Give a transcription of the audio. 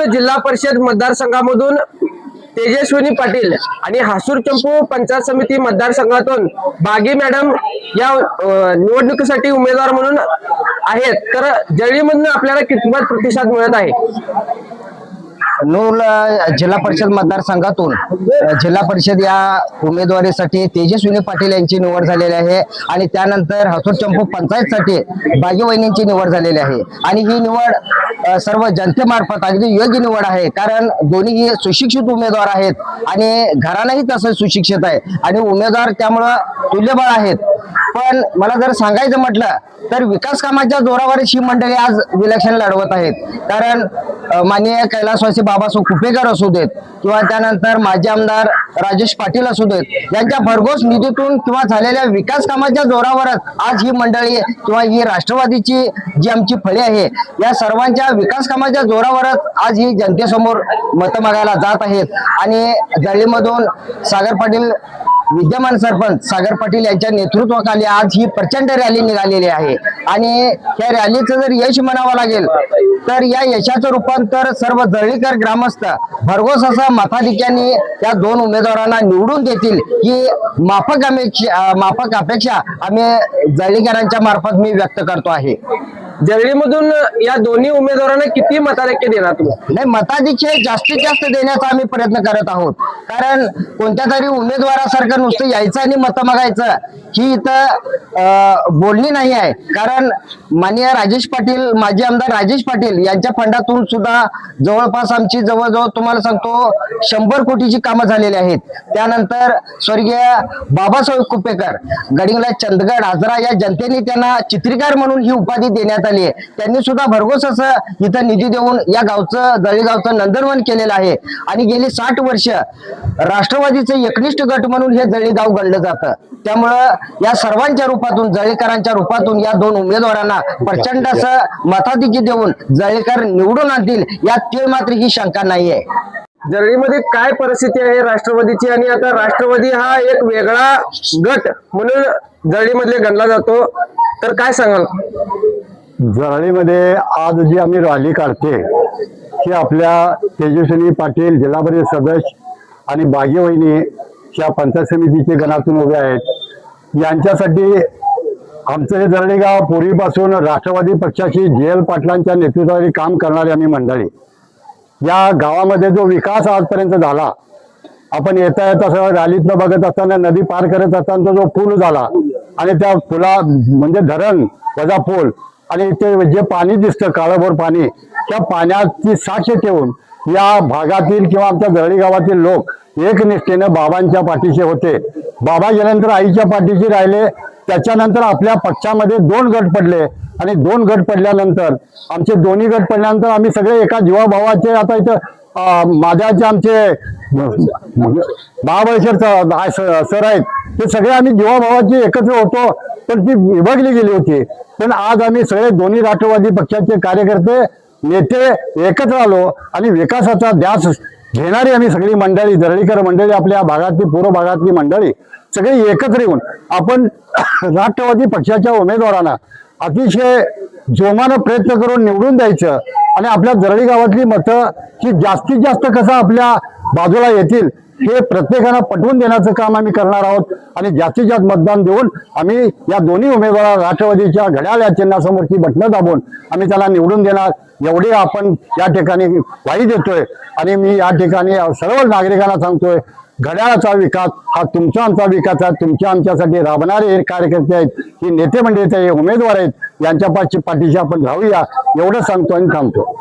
जळीमधून जिल्हा परिषद मतदारसंघामधून तेजस्विनी पाटील आणि हासूर चंपू पंचायत समिती मतदारसंघातून बागी मॅडम या निवडणुकीसाठी उमेदवार म्हणून आहेत. तर जळीमधून आपल्याला कितपत प्रतिसाद मिळत आहे? नूर जिल्हा परिषद मतदारसंघातून जिल्हा परिषद या उमेदवारीसाठी तेजस्विनी पाटील यांची निवड झालेली आहे आणि त्यानंतर हसूर चंपू पंचायतसाठी बागी वहिनींची निवड झालेली आहे. आणि ही निवड सर्व जनतेमार्फत अगदी योग्य निवड आहे कारण दोन्ही सुशिक्षित उमेदवार आहेत आणि घराणंही तसं सुशिक्षित आहे. आणि उमेदवार त्यामुळं तुल्यबळ आहेत. पण मला जर सांगायचं म्हटलं तर विकास कामाच्या जोरावरच ही मंडळी आज विलक्षण लढवत आहेत. कारण माननीय कैलासवासी बाबासाहेब कुपेकर असू देत किंवा त्यानंतर माजी आमदार राजेश पाटील असू देत यांच्या भरघोस निधीतून किंवा झालेल्या विकास कामाच्या जोरावरच आज ही मंडळी किंवा ही राष्ट्रवादीची जी आमची फळी आहे या सर्वांच्या विकास कामाच्या जोरावरच आज ही जनतेसमोर मतं मागायला जात आहेत. आणि जळीमधून सागर पाटील विद्यमान सरपंच सागर पाटील यांच्या नेतृत्वाखाली आज ही प्रचंड रॅली निघालेली आहे. आणि या रॅलीचं जर यश म्हणावं लागेल तर या यशाचं रूपांतर सर्व जळीकर ग्रामस्थ भरघोस असा मताधिक्यांनी या दोन उमेदवारांना निवडून देतील ही माफक अपेक्षा माफक अपेक्षा आम्ही जळीकरांच्या मार्फत मी व्यक्त करतो आहे. जळीमधून या दोन्ही उमेदवारांना किती मताधिक्य देणार तुम्ही? नाही मताधिक्य जास्तीत जास्त देण्याचा आम्ही प्रयत्न करत आहोत. कारण कोणत्या तरी उमेदवारासारखं नुसतं यायचं आणि मतं मागायचं ही इथं बोलणी नाही आहे. कारण माननीय राजेश पाटील माजी आमदार राजेश पाटील यांच्या फंडातून सुद्धा जवळपास आमची जवळजवळ तुम्हाला सांगतो शंभर कोटीची कामं झालेली आहेत. त्यानंतर स्वर्गीय बाबासाहेब कुपेकर गडिंगला चंदगड आजरा या जनतेने त्यांना चित्रीकार म्हणून ही उपाधी देण्यात आली आहे त्यांनी सुद्धा भरघोस असं इथं निधी देऊन या गावचं जळीगावचं नंदनवन केलेलं आहे. आणि गेली साठ वर्ष राष्ट्रवादीचे एकनिष्ठ गट म्हणून हे जळीगाव गणलं जातं. त्यामुळं या सर्वांच्या रूपातून जळीकरांच्या रूपातून या दोन उमेदवारांना प्रचंड असं मताधिकी देऊन जळीकर निवडून आणतील यात तीळ मात्र ही शंका नाहीये. जळीमध्ये काय परिस्थिती आहे राष्ट्रवादीची? आणि आता राष्ट्रवादी हा एक वेगळा गट म्हणून जळीमधले गणला जातो. तर काय सांगाल? जराळीमध्ये आज जी आम्ही रॅली काढते ती आपल्या तेजस्विनी पाटील जिल्हा परिषद सदस्य आणि बागी वहिनी या पंचायत समितीचे गणातून उभे आहेत. यांच्यासाठी आमचं हे धरणे गाव पूर्वीपासून राष्ट्रवादी पक्षाशी जे एल पाटलांच्या नेतृत्वाखाली काम करणारी आम्ही मंडळी. या गावामध्ये जो विकास आजपर्यंत झाला आपण येता येता सगळं रॅलीतनं बघत असताना नदी पार करत असताना जो पूल झाला आणि त्या पुला म्हणजे धरण वजा पूल आणि ते जे पाणी दिसतं काळभोर पाणी त्या पाण्याची साक्ष ठेवून या भागातील किंवा आमच्या जळी गावातील लोक एकनिष्ठेनं बाबांच्या पाठीशी होते. बाबा गेल्यानंतर आईच्या पाठीशी राहिले. त्याच्यानंतर आपल्या पक्षामध्ये दोन गट पडले. आणि दोन गट पडल्यानंतर आमचे दोन्ही गट पडल्यानंतर आम्ही सगळे एका जीवाभावाचे आता इथं माझ्याचे आमचे महाबळेश्वर सर आहेत. ते सगळे आम्ही जीवाभावाचे एकत्र होतो पण ती विभागली गेली होती. पण आज आम्ही सगळे दोन्ही राष्ट्रवादी पक्षाचे कार्यकर्ते नेते एकत्र आलो आणि विकासाचा ध्यास घेणारी आम्ही सगळी मंडळी दरडीकर मंडळी आपल्या भागातली पूर्व भागातली मंडळी सगळी एकत्र येऊन आपण राष्ट्रवादी पक्षाच्या उमेदवारांना अतिशय जोमानं प्रयत्न करून निवडून द्यायचं आणि आपल्या दरळी गावातली मतं ही जास्तीत जास्त कसं आपल्या बाजूला येतील हे प्रत्येकाला पटवून देण्याचं काम आम्ही करणार आहोत. आणि जास्तीत जास्त मतदान देऊन आम्ही या दोन्ही उमेदवार राष्ट्रवादीच्या घड्याळ या चिन्हासमोरची बटणं दाबून आम्ही त्याला निवडून देणार. एवढे आपण या ठिकाणी वाई देतोय. आणि मी या ठिकाणी सर्व नागरिकांना सांगतोय घड्याळाचा विकास हा तुमचा आमचा विकास आहे. तुमच्या आमच्यासाठी राबणारे हे कार्यकर्ते आहेत. ही नेते मंडळीचे हे उमेदवार आहेत. यांच्या पाठीशी आपण राहूया. एवढं सांगतो आणि थांबतो.